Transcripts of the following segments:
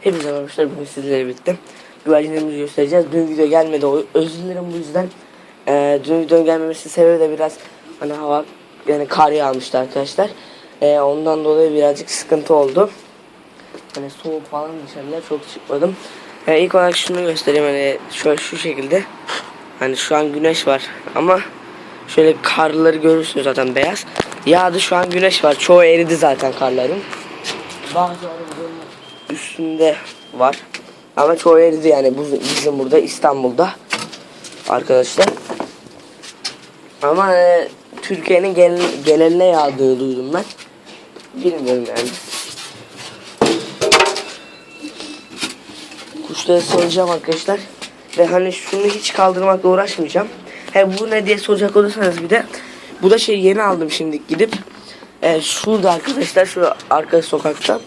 Hepinize merhaba arkadaşlar. Bugün sizlerle birlikte güvercinlerimizi göstereceğiz. Dün video gelmedi. O- Özür dilerim bu yüzden. Ee, dün videonun gelmemesi sebebi de biraz hani hava yani kar yağmıştı arkadaşlar. Ee, ondan dolayı birazcık sıkıntı oldu. Hani soğuk falan dışarıda çok çıkmadım. Ee, ilk olarak şunu göstereyim hani şöyle şu şekilde. Hani şu an güneş var ama şöyle karları görürsünüz zaten beyaz. Yağdı şu an güneş var. Çoğu eridi zaten karların. Bazı arabaların üstünde var. Ama çoğu eridi yani bizim burada İstanbul'da. Arkadaşlar. Ama e, Türkiye'nin genel, geneline yağdığı duydum ben. Bilmiyorum yani. Kuşları soracağım arkadaşlar. Ve hani şunu hiç kaldırmakla uğraşmayacağım. He bu ne diye soracak olursanız bir de. Bu da şey yeni aldım şimdi gidip. E, şurada arkadaşlar şu arka sokakta.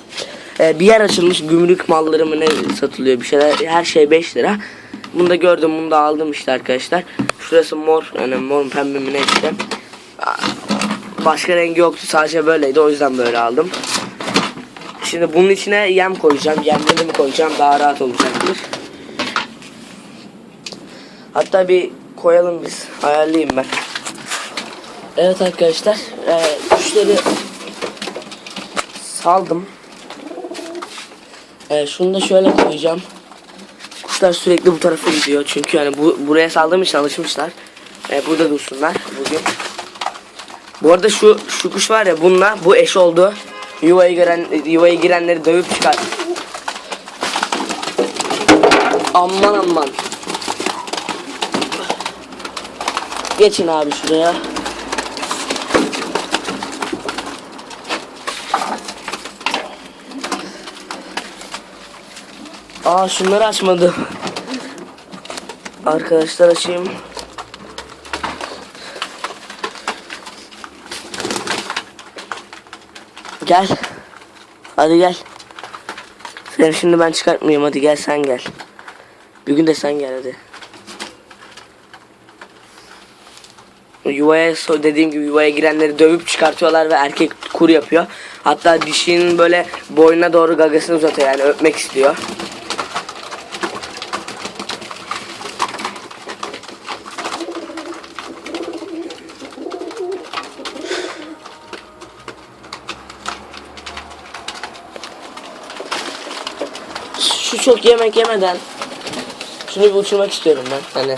E, bir yer açılmış gümrük malları mı ne satılıyor bir şeyler. Her şey 5 lira. Bunu da gördüm bunu da aldım işte arkadaşlar. Şurası mor yani mor pembe mi ne işte. Başka rengi yoktu sadece böyleydi o yüzden böyle aldım. Şimdi bunun içine yem koyacağım. Yemlerimi koyacağım. Daha rahat olacaktır. Hatta bir koyalım biz. Ayarlayayım ben. Evet arkadaşlar. E, kuşları saldım. E, şunu da şöyle koyacağım. Kuşlar sürekli bu tarafa gidiyor. Çünkü yani bu buraya saldığım için alışmışlar. E, burada dursunlar bugün. Bu arada şu şu kuş var ya bununla bu eş oldu. Yuvaya giren yuvaya girenleri dövüp çıkar. Aman aman. Geçin abi şuraya. Aa şunları açmadı. Arkadaşlar açayım. Gel. Hadi gel. Seni şimdi ben çıkartmayayım hadi gel sen gel. Bir gün de sen gel hadi. Yuvaya dediğim gibi yuvaya girenleri dövüp çıkartıyorlar ve erkek kur yapıyor. Hatta dişinin böyle boynuna doğru gagasını uzatıyor yani öpmek istiyor. Şu çok yemek yemeden şunu bir uçurmak istiyorum ben hani.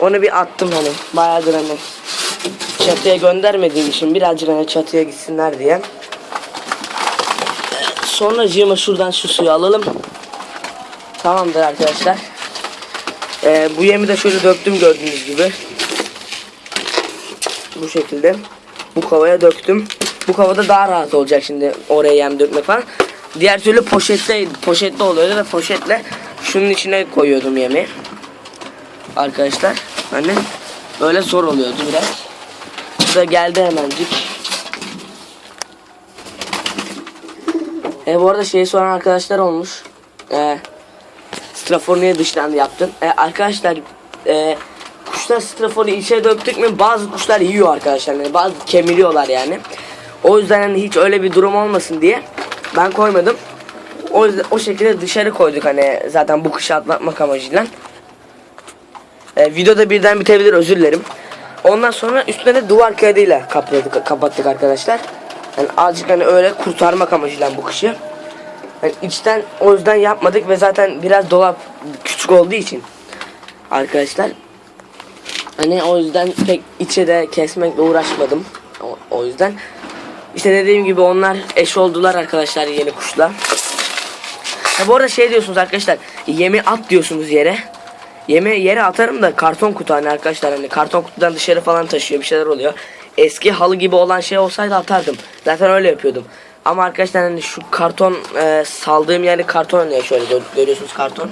Onu bir attım hani bayağıdır hani çatıya göndermediğim için birazcık hani çatıya gitsinler diye. Sonra cığıma şuradan şu suyu alalım. Tamamdır arkadaşlar. Ee, bu yemi de şöyle döktüm gördüğünüz gibi. Bu şekilde. Bu kovaya döktüm. Bu kovada daha rahat olacak şimdi oraya yem dökmek falan. Diğer türlü poşette poşette oluyordu ve poşetle şunun içine koyuyordum yemi. Arkadaşlar hani böyle zor oluyordu biraz. Bu da geldi hemencik. E, bu arada şeyi soran arkadaşlar olmuş. E, strafor dıştan yaptın? E, arkadaşlar e, kuşlar straforu içe döktük mü bazı kuşlar yiyor arkadaşlar. Yani bazı kemiriyorlar yani. O yüzden hani hiç öyle bir durum olmasın diye ben koymadım. O yüzden o şekilde dışarı koyduk hani zaten bu kışı atlatmak amacıyla. E, videoda birden bitebilir özür dilerim. Ondan sonra üstüne de duvar kağıdıyla kapladık, kapattık arkadaşlar. Yani azıcık hani öyle kurtarmak amacıyla bu kışı. Yani içten o yüzden yapmadık ve zaten biraz dolap küçük olduğu için arkadaşlar hani o yüzden pek içe de kesmekle uğraşmadım. O, o yüzden işte dediğim gibi onlar eş oldular arkadaşlar yeni kuşla. Ha bu arada şey diyorsunuz arkadaşlar yemi at diyorsunuz yere. Yemi yere atarım da karton kutu hani arkadaşlar hani karton kutudan dışarı falan taşıyor bir şeyler oluyor. Eski halı gibi olan şey olsaydı atardım. Zaten öyle yapıyordum. Ama arkadaşlar hani şu karton e, saldığım yani karton ya şöyle gö- görüyorsunuz karton.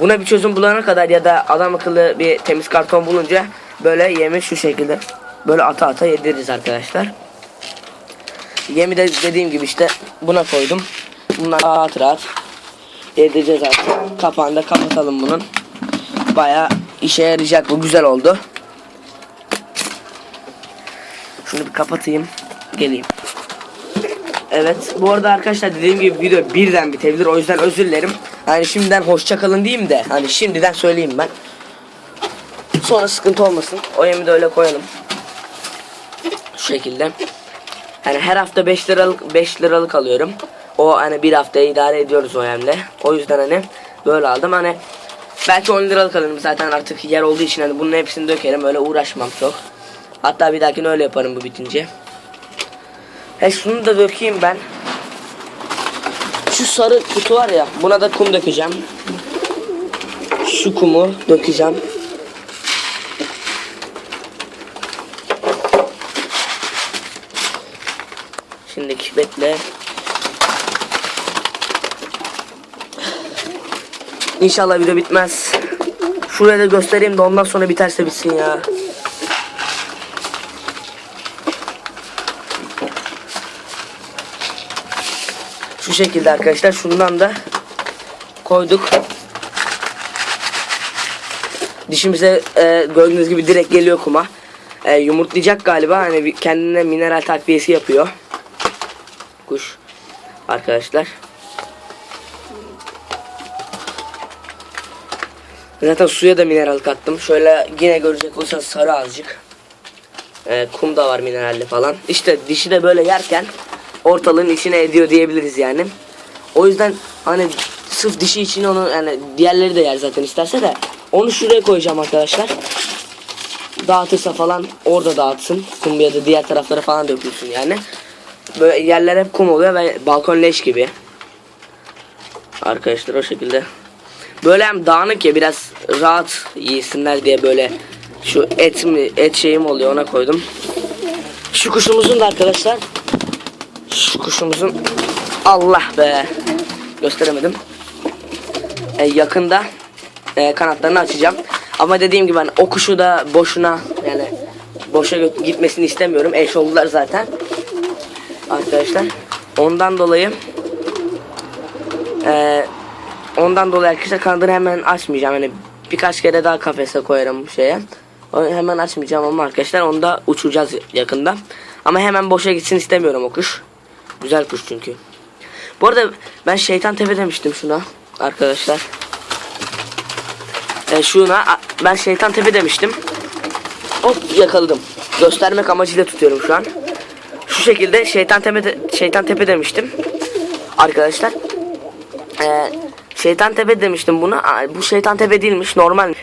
Buna bir çözüm bulana kadar ya da adam akıllı bir temiz karton bulunca böyle yemi şu şekilde böyle ata ata yediririz arkadaşlar. Yemi de dediğim gibi işte buna koydum. Bunlar rahat rahat yedireceğiz artık. Kapağını da kapatalım bunun. Baya işe yarayacak bu güzel oldu. Şunu bir kapatayım. Geleyim. Evet bu arada arkadaşlar dediğim gibi video birden bitebilir o yüzden özür dilerim. Hani şimdiden hoşça kalın diyeyim de hani şimdiden söyleyeyim ben. Sonra sıkıntı olmasın. O yemi de öyle koyalım. Şu şekilde. Hani her hafta 5 liralık 5 liralık alıyorum. O hani bir haftaya idare ediyoruz o yemle. O yüzden hani böyle aldım. Hani belki 10 liralık alırım zaten artık yer olduğu için hani bunun hepsini dökerim. Öyle uğraşmam çok. Hatta bir dahakine öyle yaparım bu bitince. He şunu da dökeyim ben. Şu sarı kutu var ya buna da kum dökeceğim. Şu kumu dökeceğim. Şimdiki bekle. İnşallah video bitmez. Şuraya da göstereyim de ondan sonra biterse bitsin ya. Şekilde arkadaşlar şundan da koyduk. Dişimize e, gördüğünüz gibi direkt geliyor kuma. E, yumurtlayacak galiba hani kendine mineral takviyesi yapıyor. Kuş arkadaşlar. Zaten suya da mineral kattım. Şöyle yine görecek olursanız sarı azıcık. E, kum da var mineralli falan. İşte dişi de böyle yerken ortalığın içine ediyor diyebiliriz yani. O yüzden hani sırf dişi için onu yani diğerleri de yer zaten isterse de onu şuraya koyacağım arkadaşlar. Dağıtırsa falan orada dağıtsın. Kum ya da diğer taraflara falan dökülsün yani. Böyle yerler hep kum oluyor ve balkon leş gibi. Arkadaşlar o şekilde. Böyle hem dağınık ya biraz rahat yesinler diye böyle şu et mi et şeyim oluyor ona koydum. Şu kuşumuzun da arkadaşlar şu kuşumuzun Allah be gösteremedim. E, yakında e, kanatlarını açacağım. Ama dediğim gibi ben o kuşu da boşuna yani boşa gitmesini istemiyorum. Eş oldular zaten. Arkadaşlar ondan dolayı e, ondan dolayı arkadaşlar kanadını hemen açmayacağım. Yani birkaç kere daha kafese koyarım şeye. O hemen açmayacağım ama arkadaşlar onu da uçuracağız yakında. Ama hemen boşa gitsin istemiyorum o kuş. Güzel kuş çünkü. Bu arada ben şeytan tepe demiştim şuna arkadaşlar. E, şuna ben şeytan tepe demiştim. Hop yakaladım. Göstermek amacıyla tutuyorum şu an. Şu şekilde şeytan tepe de- şeytan tepe demiştim. Arkadaşlar. E, şeytan tepe demiştim buna. Bu şeytan tepe değilmiş normal.